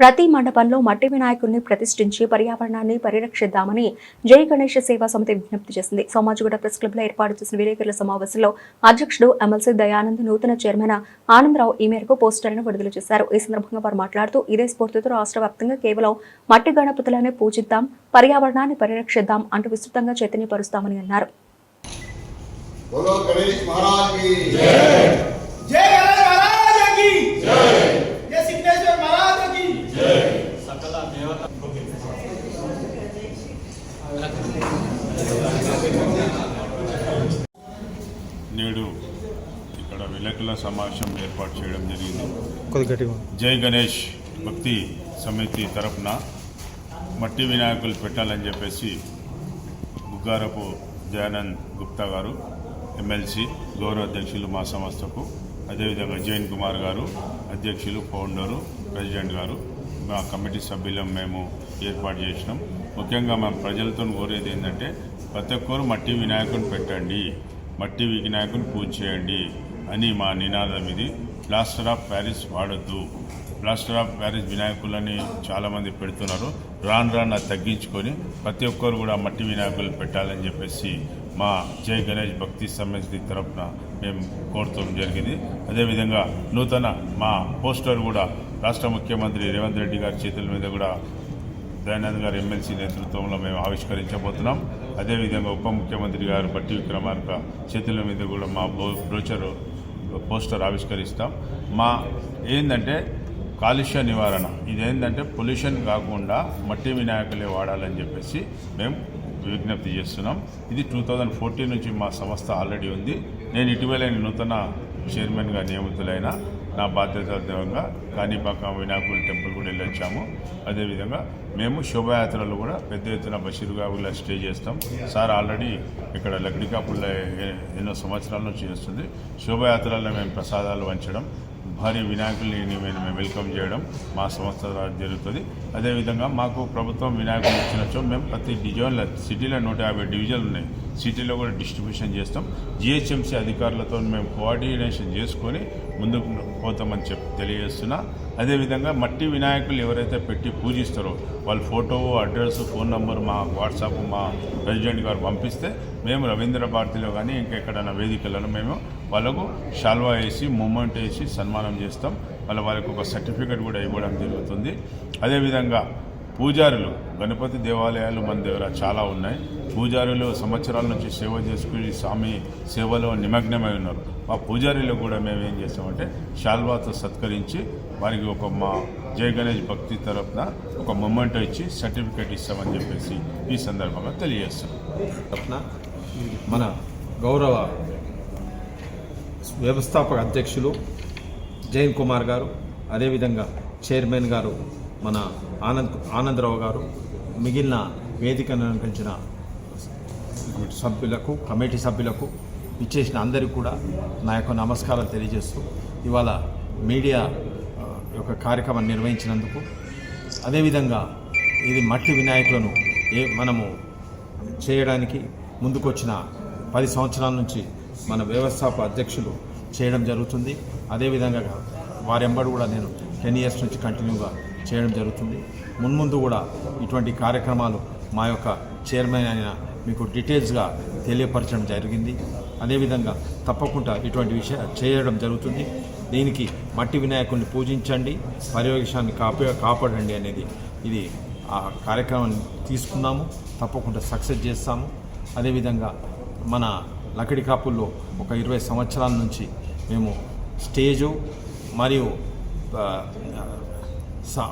ప్రతి మండపంలో మట్టి వినాయకుడిని ప్రతిష్ఠించి పర్యావరణాన్ని పరిరక్షిద్దామని జై గణేష్ సేవా సమితి విజ్ఞప్తి చేసింది. సోమాజిగూడ ప్రెస్ క్లబ్లో ఏర్పాటు చేసిన విలేకరుల సమావేశంలో అధ్యక్షుడు ఎమ్మెల్సీ దయానంద్ నూతన చైర్మన్ ఆనందరావు ఈ మేరకు పోస్టర్లను విడుదల చేశారు. ఈ సందర్భంగా వారు మాట్లాడుతూ ఇదే స్ఫూర్తితో రాష్ట్ర వ్యాప్తంగా కేవలం మట్టి గణపతులనే పూజిద్దాం పర్యావరణాన్ని పరిరక్షిద్దాం అంటూ విస్తృతంగా చైతన్యపరుస్తామని అన్నారు. జై! జై! విలేకరుల సమావేశం ఏర్పాటు చేయడం జరిగింది. జై గణేష్ భక్తి సమితి తరపున మట్టి వినాయకులు పెట్టాలని చెప్పేసి బుగ్గారపు దయానంద్ గుప్తా గారు ఎమ్మెల్సీ గౌరవ అధ్యక్షులు మా సంస్థకు అదేవిధంగా జైన్ కుమార్ గారు అధ్యక్షులు ఫౌండరు ప్రెసిడెంట్ గారు మా కమిటీ సభ్యులం మేము ఏర్పాటు చేసినాం. ముఖ్యంగా మేము ప్రజలతో కోరేది ఏంటంటే ప్రతి ఒక్కరు మట్టి వినాయకుని పెట్టండి. మట్టి వినాయకుని పూజ చేయండి. అని మా నినాదం ఇది. ప్లాస్టర్ ఆఫ్ ప్యారిస్ వాడొద్దు. ప్లాస్టర్ ఆఫ్ ప్యారిస్ వినాయకులని చాలామంది పెడుతున్నారు. రాను రాను అది తగ్గించుకొని ప్రతి ఒక్కరు కూడా మట్టి వినాయకులు పెట్టాలని చెప్పేసి మా జై గణేష్ భక్తి సమితి తరఫున మేము కోరుతూ జరిగింది. అదేవిధంగా నూతన మా పోస్టర్ కూడా రాష్ట్ర ముఖ్యమంత్రి రేవంత్ రెడ్డి గారి చేతుల మీద కూడా దయానంద్ గారి ఎమ్మెల్సీ నేతృత్వంలో మేము ఆవిష్కరించబోతున్నాం. అదేవిధంగా ఉప ముఖ్యమంత్రి గారు బట్టి విక్రమార్క చేతుల మీద కూడా మా బ్రోచరు పోస్టర్ ఆవిష్కరిస్తాం. మా ఏంటంటే కాలుష్య నివారణ. ఇదేంటంటే పొల్యూషన్ కాకుండా మట్టి వినాయకులే వాడాలని చెప్పేసి మేము విజ్ఞప్తి చేస్తున్నాం. ఇది టూ థౌజండ్ ఫోర్టీన్ నుంచి మా సంస్థ ఆల్రెడీ ఉంది. నేను ఇటీవల నూతన చైర్మన్గా నియమితులైన నా బాధ్యతగా కాణిపాక వినాయకుడి టెంపుల్ కూడా వెళ్ళొచ్చాము. అదేవిధంగా మేము శోభయాత్రలు కూడా పెద్ద ఎత్తున బషీర్గావులో స్టే చేస్తాం. సార్ ఆల్రెడీ ఇక్కడ లక్డికాపుల్లో ఎన్నో సంవత్సరాల నుంచి చేస్తుంది. శోభయాత్రల్లో మేము ప్రసాదాలు వంచడం భారీ వినాయకుల్ని మేము వెల్కమ్ చేయడం మా సంస్థ జరుగుతుంది. అదేవిధంగా మాకు ప్రభుత్వం వినాయకులు ఇచ్చినచో మేము ప్రతి డివిజన్ల సిటీలో నూట యాభై డివిజన్లు ఉన్నాయి. సిటీలో కూడా డిస్ట్రిబ్యూషన్ చేస్తాం. జిహెచ్ఎంసీ అధికారులతో మేము కోఆర్డినేషన్ చేసుకొని ముందుకు పోతామని చెప్పి తెలియజేస్తున్నా. అదేవిధంగా మట్టి వినాయకులు ఎవరైతే పెట్టి పూజిస్తారో వాళ్ళ ఫోటో అడ్రస్ ఫోన్ నంబర్ మా వాట్సాప్ మా ప్రెసిడెంట్ గారు పంపిస్తే మేము రవీంద్ర భారతిలో కానీ ఇంకెక్కడైనా వేదికలను మేము వాళ్ళకు షాల్వా వేసి మూమెంట్ వేసి సన్మానం చేస్తాం. వాళ్ళ వాళ్ళకు ఒక సర్టిఫికెట్ కూడా ఇవ్వడం జరుగుతుంది. అదేవిధంగా పూజారులు గణపతి దేవాలయాలు మన దగ్గర చాలా ఉన్నాయి. పూజారులు సంవత్సరాల నుంచి సేవ చేసుకుని స్వామి సేవలో నిమగ్నమై ఉన్నారు. ఆ పూజారులు కూడా మేము ఏం చేస్తామంటే శాల్వాతో సత్కరించి వారికి ఒక మా జయ గణేష్ భక్తి తరపున ఒక మొమెంట్ ఇచ్చి సర్టిఫికేట్ ఇస్తామని చెప్పేసి ఈ సందర్భంగా తెలియజేస్తాం. తరఫున మన గౌరవ వ్యవస్థాపక అధ్యక్షులు జైన్ కుమార్ గారు అదేవిధంగా చైర్మన్ గారు మన ఆనంద్ ఆనందరావు గారు మిగిలిన వేదికను అనిపించిన సభ్యులకు కమిటీ సభ్యులకు ఇచ్చేసిన అందరికీ కూడా నా యొక్క నమస్కారం తెలియజేస్తూ ఇవాళ మీడియా యొక్క కార్యక్రమం నిర్వహించినందుకు. అదేవిధంగా ఇది మట్టి వినాయకులను ఏ మనము చేయడానికి ముందుకొచ్చిన పది సంవత్సరాల నుంచి మన వ్యవస్థాప అధ్యక్షులు చేయడం జరుగుతుంది. అదేవిధంగా వారెంబడి కూడా నేను టెన్ ఇయర్స్ నుంచి కంటిన్యూగా చేయడం జరుగుతుంది. మున్ముందు కూడా ఇటువంటి కార్యక్రమాలు మా యొక్క చైర్మన్ అయిన మీకు డీటెయిల్స్గా తెలియపరచడం జరిగింది. అదేవిధంగా తప్పకుండా ఇటువంటి విషయ చేయడం జరుగుతుంది. దీనికి మట్టి వినాయకుడిని పూజించండి పర్యవేక్షాన్ని కాపా కాపాడండి అనేది ఇది ఆ కార్యక్రమాన్ని తీసుకున్నాము. తప్పకుండా సక్సెస్ చేస్తాము. అదేవిధంగా మన లకడి కాపుల్లో ఒక ఇరవై సంవత్సరాల నుంచి మేము స్టేజు మరియు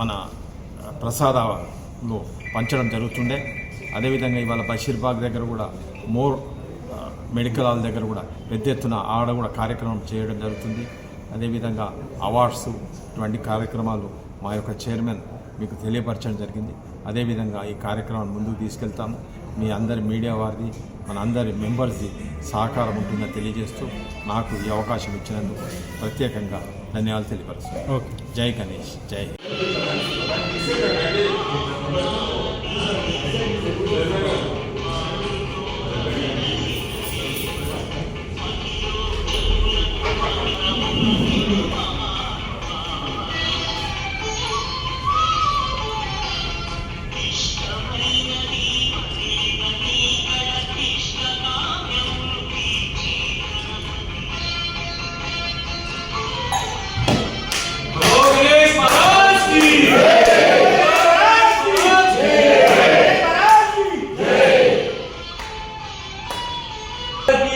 మన ప్రసాదాలు పంచడం జరుగుతుండే. అదేవిధంగా ఇవాళ బషీర్బాగ్ దగ్గర కూడా మోర్ మెడికల్ హాల్ దగ్గర కూడా పెద్ద ఎత్తున ఆడ కూడా కార్యక్రమం చేయడం జరుగుతుంది. అదేవిధంగా అవార్డ్స్ ఇటువంటి కార్యక్రమాలు మా యొక్క చైర్మన్ మీకు తెలియపరచడం జరిగింది. అదేవిధంగా ఈ కార్యక్రమాన్ని ముందుకు తీసుకెళ్తాము. మీ అందరి మీడియా వారిది మన అందరి మెంబర్స్ది సహకారం ఉంటుందని తెలియజేస్తూ నాకు ఈ అవకాశం ఇచ్చినందుకు ప్రత్యేకంగా ధన్యవాదాలు తెలియపరుస్తాను ఓకే. జై గణేష్ జై.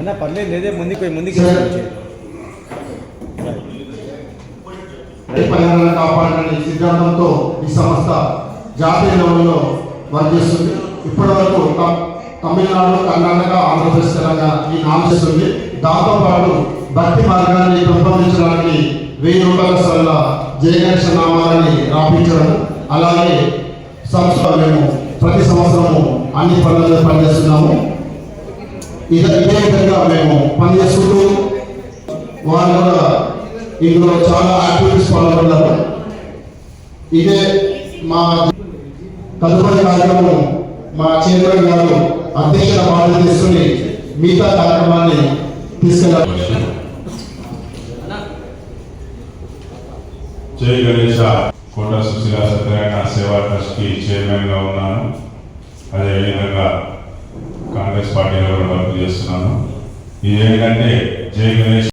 అన్న పర్లేదు లేదే ముందుకు పోయి ముందుకు పరిహారాన్ని కాపాడాలనే సిద్ధాంతంతో ఈ సంస్థ జాతీయ లెవెల్లో వర్తిస్తుంది ఇప్పటి వరకు తమిళనాడు కర్ణాటక ఆంధ్రప్రదేశ్ తెలంగాణ ఈ నామిస్తుంది దాంతోపాటు భక్తి మార్గాన్ని పెంపొందించడానికి వెయ్యి రూపాయల సరళ జయగణేష నామాలని రాపించడం అలాగే సంస్థ మేము ప్రతి సంవత్సరము అన్ని పనులలో పనిచేస్తున్నాము. ఇదే ఇదే విధంగా మేము పనిచేసుకుంటూ వారు కూడా ఇందులో చాలా యాక్టివిటీస్ పాల్గొన్నారు ఇదే మా తదుపరి కార్యక్రమం మా చైర్మన్ గారు అధ్యక్షత బాధ్యత తీసుకుని మిగతా కార్యక్రమాన్ని తీసుకెళ్ళారు. జై గణేష కోట సుశీల సత్యనారాయణ సేవా ట్రస్ట్కి చైర్మన్గా ఉన్నాను. అదేవిధంగా కాంగ్రెస్ పార్టీలో కూడా వర్క్ చేస్తున్నాను. ఇది ఏంటంటే జై గణేష్